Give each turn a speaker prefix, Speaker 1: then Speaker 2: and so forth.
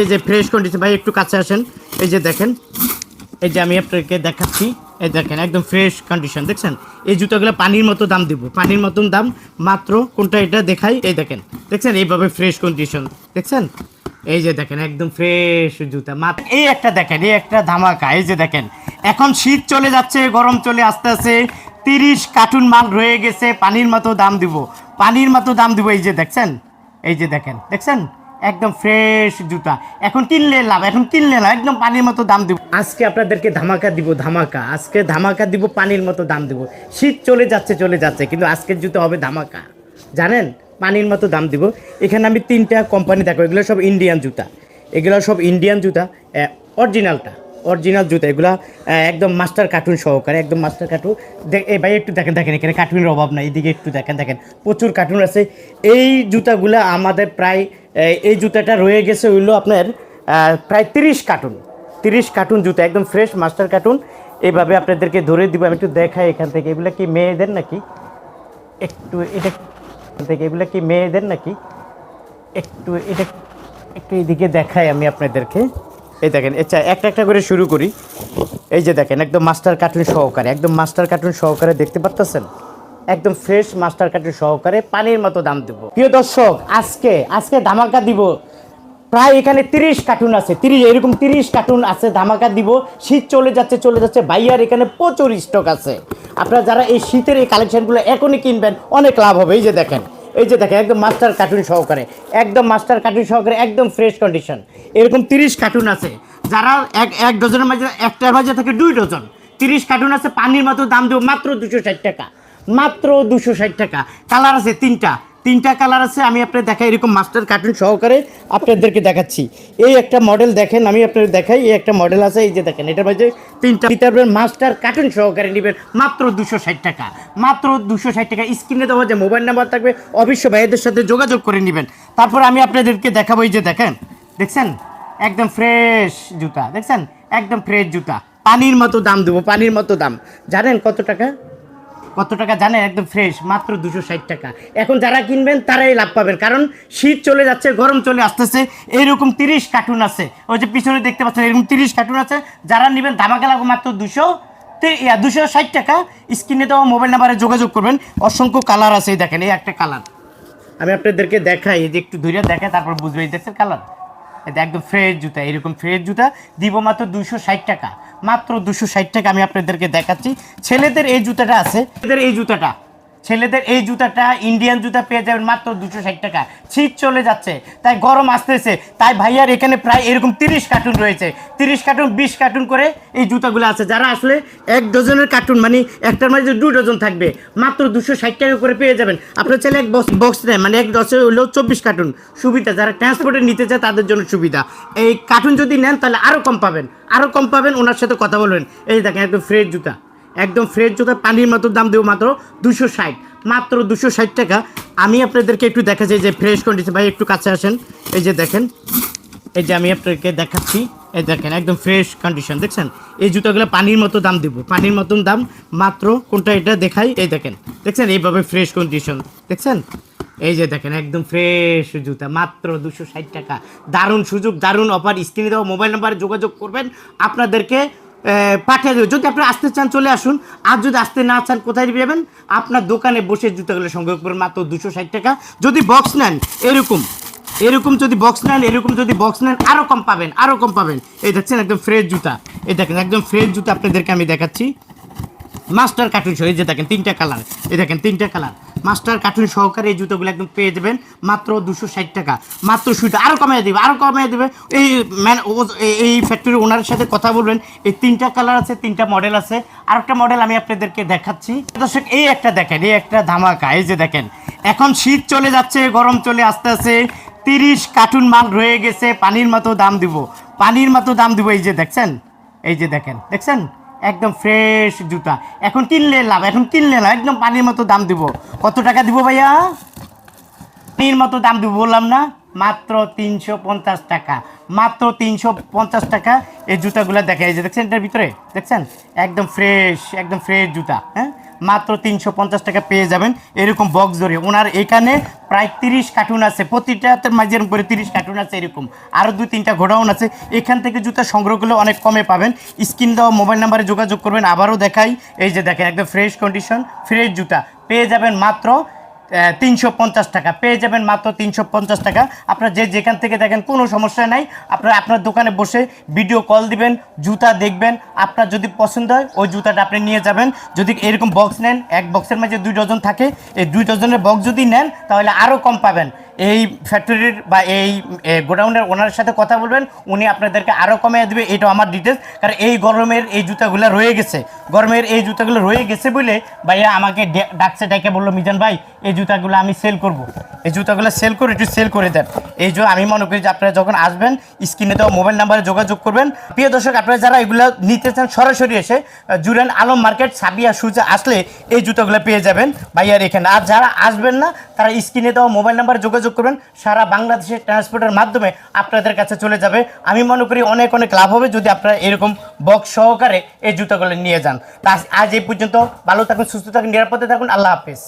Speaker 1: এই যে fresh condition ভাই, একটু কাছে আসেন। এই যে দেখেন, এই যে আমি আপনাকে দেখাচ্ছি, এই দেখেন, একদম ফ্রেশ কন্ডিশন দেখছেন? এই জুতোগুলো পানির মতো দাম দিব। পানির মতন দাম মাত্র কোনটা এটা দেখাই, এই দেখেন। দেখছেন? এইভাবে ফ্রেশ কন্ডিশন দেখছেন? এই যে দেখেন, একদম ফ্রেশ জুতা। মাত্র এই একটা দেখেন, এই একটা ধামাকা। এই যে দেখেন, এখন শীত চলে যাচ্ছে, গরম চলে আসতে আসতে তিরিশ কার্টুন মাল রয়ে গেছে, পানির মতো দাম দিব। পানির মতো দাম দিব, এই যে দেখছেন? এই যে দেখেন, দেখছেন? একদম ফ্রেশ জুতা। এখন কিনলে লাভ, এখন কিনলে লাভ একদম পানির মতো দাম দিব। আজকে আপনাদেরকে ধামাকা দিব, ধামাকা। আজকে ধামাকা দিব, পানির মতো দাম দিব। শীত চলে যাচ্ছে চলে যাচ্ছে, কিন্তু আজকের জুতো হবে ধামাকা। জানেন? পানির মতো দাম দিব। এখানে আমি তিনটা কোম্পানি দেখো, এগুলো সব ইন্ডিয়ান জুতা। এগুলো সব ইন্ডিয়ান জুতা অরিজিনালটা অরিজিনাল জুতা, এগুলো একদম মাস্টার কার্টুন সহকারে, একদম মাস্টার কার্টুন দেখ ভাই, একটু দেখেন দেখেন, এখানে কার্টুনের অভাব নাই। এদিকে একটু দেখেন দেখেন। প্রচুর কার্টুন আছে। এই জুতাগুলো আমাদের প্রায় এই জুতাটা রয়ে গেছে হইল আপনার প্রায় তিরিশ কার্টুন। তিরিশ কার্টুন জুতা, একদম ফ্রেশ মাস্টার কার্টুন। এইভাবে আপনাদেরকে ধরে দিব, আমি একটু দেখাই এখান থেকে। এগুলো কি মেয়েদের নাকি? একটু, এটা থেকে। এগুলো কি মেয়েদের নাকি? একটু, এটা একটু এদিকে দেখাই আমি আপনাদেরকে। এই দেখেন আচ্ছা একটা একটা করে শুরু করি। এই যে দেখেন, একদম মাস্টার কার্টুন সহকারে, একদম মাস্টার কার্টুন সহকারে দেখতে পাচ্ছেন একদম ফ্রেশ মাস্টার কার্টুন সহকারে পানির মতো দাম দেবো। প্রিয় দর্শক, আজকে আজকে ধামাকা দিব। প্রায় এখানে তিরিশ কার্টুন আছে, তিরিশ, এরকম তিরিশ কার্টুন আছে ধামাকা দিব। শীত চলে যাচ্ছে চলে যাচ্ছে। বাইয়ার এখানে প্রচুর স্টক আছে। আপনারা যারা এই শীতের এই কালেকশনগুলো এখনই কিনবেন, অনেক লাভ হবে। এই যে দেখেন, এই যে দেখেন, একদম মাস্টার কার্টুন সহকারে, একদম মাস্টার কার্টুন সহকারে, একদম ফ্রেশ কন্ডিশন এরকম তিরিশ কার্টুন আছে। যারা এক এক ডজনের মাঝে, একটার মাঝে থাকে দুই ডজন তিরিশ কার্টুন আছে, পানির মতো দাম দেবো, মাত্র দুশো ষাট টাকা। মাত্র দুশো ষাট টাকা। কালার আছে তিনটা। তিনটা কালার আছে, আমি আপনার দেখাই, এরকম মাস্টার কার্টুন সহকারে আপনাদেরকে দেখাচ্ছি। এই একটা মডেল দেখেন, আমি আপনাদের দেখাই, এই একটা মডেল আছে, এই যে দেখেন, এটার মাঝে তিনটা নিতে মাস্টার কার্টুন সহকারে নেবেন মাত্র দুশো ষাট টাকা। মাত্র দুশো ষাট টাকা স্ক্রিনে দেওয়া যে মোবাইল নাম্বার থাকবে অবশ্যই ভাইদের সাথে যোগাযোগ করে নেবেন। তারপর আমি আপনাদেরকে দেখাবো, এই যে দেখেন, দেখছেন? একদম ফ্রেশ জুতা, দেখছেন? একদম ফ্রেশ জুতা। পানির মতো দাম দেবো, পানির মতো দাম। জানেন কত টাকা? কত টাকা জানেন? একদম ফ্রেশ মাত্র দুশো ষাট টাকা। এখন যারা কিনবেন, তারাই লাভ পাবেন। কারণ শীত চলে যাচ্ছে, গরম চলে আসতেছে। এইরকম তিরিশ কার্টুন আছে। ওই যে পিছনে দেখতে পাচ্ছেন, এরকম তিরিশ কার্টুন আছে। যারা নেবেন, ধামাকা লাগবে মাত্র দুশো দুশো ষাট টাকা। স্ক্রিনে দেওয়া মোবাইল নাম্বারে যোগাযোগ করবেন। অসংখ্য কালার আছে দেখেন, এই একটা কালার আমি আপনাদেরকে দেখাই যে একটু ধরে দেখাই, তারপর বুঝবে এই দেখছেন কালার একদম ফ্রেশ জুতা, এরকম ফ্রেশ জুতা। দিব মাত্র দুশো ষাট টাকা। মাত্র দুশো ষাট টাকা আমি আপনাদেরকে দেখাচ্ছি। ছেলেদের এই জুতাটা আছে। ছেলেদের এই জুতাটা। ছেলেদের এই জুতাটা ইন্ডিয়ান জুতা পেয়ে যাবেন মাত্র দুশো ষাট টাকা। শীত চলে যাচ্ছে, তাই গরম আসতেছে। তাই ভাইয়ার এখানে প্রায় এরকম তিরিশ কার্টুন রয়েছে। তিরিশ কার্টুন বিশ কার্টুন করে এই জুতাগুলো আছে। যারা আসলে এক ডজনের কার্টুন মানে একটার মাঝে দু ডজন থাকবে, মাত্র দুশো ষাট টাকা করে পেয়ে যাবেন। আপনার ছেলে এক বক্স বক্স নেয় মানে এক দশে হলেও চব্বিশ কার্টুন সুবিধা, যারা ট্রান্সপোর্টে নিতে চায় তাদের জন্য সুবিধা। এই কার্টুন যদি নেন, তাহলে আরও কম পাবেন। আরও কম পাবেন, ওনার সাথে কথা বলবেন। এই দেখেন, একদম ফ্রেশ জুতা। একদম ফ্রেশ জুতা, পানির মতো দাম দেবো মাত্র দুশো ষাট। মাত্র দুশো ষাট টাকা। আমি আপনাদেরকে একটু দেখাচ্ছি যে ফ্রেশ কন্ডিশন ভাই, একটু কাছে আসেন। এই যে দেখেন, এই যে আমি আপনাদেরকে দেখাচ্ছি, এই দেখেন, একদম ফ্রেশ কন্ডিশন দেখছেন? এই জুতোগুলো পানির মতো দাম দেবো, পানির মতন দাম। মাত্র কোনটা এটা দেখাই, এই দেখেন। দেখছেন? এইভাবে ফ্রেশ কন্ডিশন দেখছেন? এই যে দেখেন, একদম ফ্রেশ জুতা, মাত্র দুশো ষাট টাকা। দারুণ সুযোগ, দারুণ অফার স্ক্রিনে দেওয়া মোবাইল নাম্বারে যোগাযোগ করবেন। আপনাদেরকে পাঠিয়ে দেবে। যদি আপনি আসতে চান, চলে আসুন। আর যদি আসতে না চান, কোথায় যাবেন? আপনার দোকানে বসে জুতাগুলো সংগ্রহ করবেন মাত্র দুশো ষাট টাকা। যদি বক্স নেন, এরকম। এরকম যদি বক্স নেন, এরকম যদি বক্স নেন আরও কম পাবেন আরও কম পাবেন। এই দেখছেন, একদম ফ্রেশ জুতা। এই দেখেন, একদম ফ্রেশ জুতা আপনাদেরকে আমি দেখাচ্ছি। মাস্টার কার্টুন সহ এই যে দেখেন, তিনটা কালার এই দেখেন, তিনটা কালার মাস্টার কার্টুন সহকারে এই জুতোগুলো একদম পেয়ে যাবেন। মাত্র দুশো ষাট টাকা। মাত্র সুইটা আরও কমিয়ে দেবে আরও কমিয়ে দেবে। এই ম্যান এই ফ্যাক্টরির ওনার সাথে কথা বলবেন। এই তিনটা কালার আছে, তিনটা মডেল আছে। আর একটা মডেল আমি আপনাদেরকে দেখাচ্ছি। দর্শক, এই একটা দেখেন, এই একটা ধামাকা, এই যে দেখেন। এখন শীত চলে যাচ্ছে, গরম চলে আসতে আসতে তিরিশ কার্টুন মাল রয়ে গেছে, পানির মতো দাম দিব। পানির মতো দাম দিব, এই যে দেখছেন? এই যে দেখেন, দেখছেন? একদম ফ্রেশ জুতা। এখন কিনলে লাভ, এখন কিনলে লাভ একদম পানির মতো দাম দিব। কত টাকা দিব ভাইয়া? পানির মতো দাম দিব, বললাম না? মাত্র তিনশো পঞ্চাশ টাকা। মাত্র তিনশো পঞ্চাশ টাকা এই জুতাগুলো দেখা এই যে দেখছেন এটার ভিতরে? দেখছেন? একদম ফ্রেশ একদম ফ্রেশ জুতা হ্যাঁ? মাত্র তিনশো পঞ্চাশ টাকা পেয়ে যাবেন এরকম বক্স ধরে। ওনার এখানে প্রায় তিরিশ কার্টুন আছে, প্রতিটাতে মাঝে এরকম করে তিরিশ কার্টুন আছে এরকম। আরও দুই তিনটা গোডাউন আছে। এখান থেকে জুতা সংগ্রহ করলে অনেক কমে পাবেন। স্ক্রিন দেওয়া মোবাইল নাম্বারে যোগাযোগ করবেন। আবারও দেখাই, এই যে দেখেন, একদম ফ্রেশ কন্ডিশন ফ্রেশ জুতা। পেয়ে যাবেন মাত্র তিনশো পঞ্চাশ টাকা। পেয়ে যাবেন মাত্র তিনশো পঞ্চাশ টাকা। আপনারা যে যেখান থেকে দেখেন, কোনো সমস্যা নাই। আপনার আপনার দোকানে বসে ভিডিও কল দিবেন, জুতা দেখবেন। আপনার যদি পছন্দ হয়, ওই জুতাটা আপনি নিয়ে যাবেন। যদি এরকম বক্স নেন, এক বক্সের মাঝে দুই ডজন থাকে। এই দুই ডজনের বক্স যদি নেন, তাহলে আরও কম পাবেন। এই ফ্যাক্টরির বা এই গোডাউনের ওনার সাথে কথা বলবেন, উনি আপনাদেরকে আরও কমিয়ে দেবে এটা আমার ডিটেলস কারণ এই গরমের এই জুতাগুলো রয়ে গেছে। গরমের এই জুতাগুলো রয়ে গেছে বলে ভাইয়া আমাকে ডাকছে, ডাকে বলল, মিজান ভাই, এই জুতাগুলো আমি সেল করব। এই জুতাগুলো সেল করে, একটু সেল করে দেন। এই জন্য আমি মনে করি যে আপনারা যখন আসবেন, স্ক্রিনে দেওয়া মোবাইল নাম্বারে যোগাযোগ করবেন। প্রিয় দর্শক, আপনারা যারা এগুলো নিতে চান, সরাসরি এসে জুরান আলম মার্কেট, সাবিয়া সুজা আসলে এই জুতোগুলো পেয়ে যাবেন। ভাইয়ার এখানে। আর যারা আসবেন না, তারা স্ক্রিনে দেওয়া মোবাইল নাম্বারে যোগাযোগ করবেন। সারা বাংলাদেশের ট্রান্সপোর্টের মাধ্যমে আপনাদের কাছে চলে যাবে। আমি মনে করি অনেক অনেক লাভ হবে যদি আপনারা এরকম বক্স সহকারে এই জুতাগুলো নিয়ে যান। তা আজ এই পর্যন্ত। ভালো থাকুন, সুস্থ থাকুন, নিরাপদে থাকুন। আল্লাহ হাফেজ।